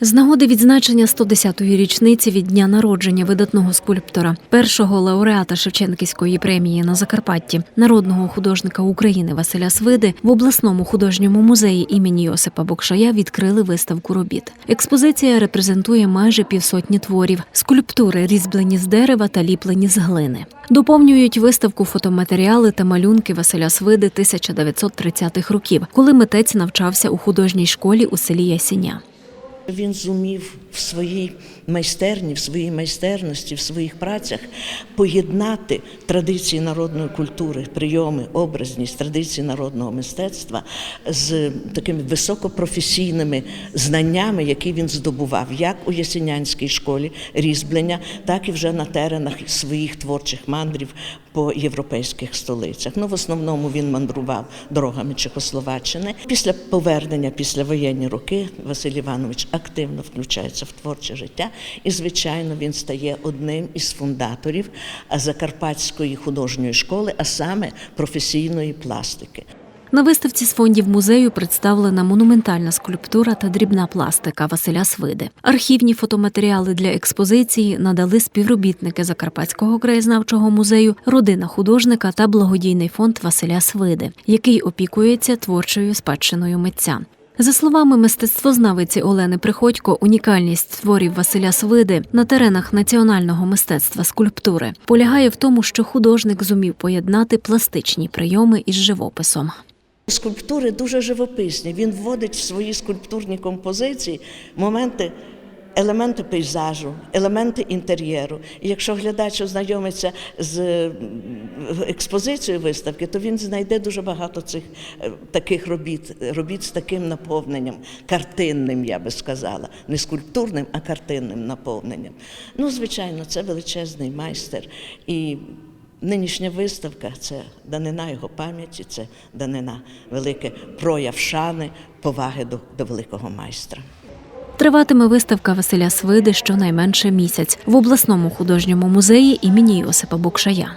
З нагоди відзначення 110-ї річниці від дня народження видатного скульптора, першого лауреата Шевченківської премії на Закарпатті, народного художника України Василя Свиди в обласному художньому музеї імені Йосипа Бокшая відкрили виставку робіт. Експозиція репрезентує майже півсотні творів, скульптури різьблені з дерева та ліплені з глини. Доповнюють виставку фотоматеріали та малюнки Василя Свиди 1930-х років, коли митець навчався у художній школі у селі Ясіня. Він зумів в своїй майстерні, в своїй майстерності, в своїх працях поєднати традиції народної культури, прийоми, образність традиції народного мистецтва з такими високопрофесійними знаннями, які він здобував, як у Ясінянській школі різьблення, так і вже на теренах своїх творчих мандрів по європейських столицях. Ну, в основному він мандрував дорогами Чехословаччини. Після повернення, після воєнні роки, Василь Іванович активно включається в творче життя, і, звичайно, він стає одним із фундаторів Закарпатської художньої школи, а саме професійної пластики. На виставці з фондів музею представлена монументальна скульптура та дрібна пластика Василя Свиди. Архівні фотоматеріали для експозиції надали співробітники Закарпатського краєзнавчого музею, родина художника та благодійний фонд Василя Свиди, який опікується творчою спадщиною митця. За словами мистецтвознавиці Олени Приходько, унікальність творів Василя Свиди на теренах національного мистецтва скульптури полягає в тому, що художник зумів поєднати пластичні прийоми із живописом. Скульптури дуже живописні. Він вводить в свої скульптурні композиції моменти. Елементи пейзажу, елементи інтер'єру. І якщо глядач ознайомиться з експозицією виставки, то він знайде дуже багато цих е, таких робіт, робіт з таким наповненням, картинним, я би сказала, не скульптурним, а картинним наповненням. Ну, звичайно, це величезний майстер. І Нинішня виставка це данина його пам'яті, це данина велике прояв шани, поваги до, до великого майстра. Триватиме виставка Василя Свиди щонайменше місяць в обласному художньому музеї імені Йосипа Букшая.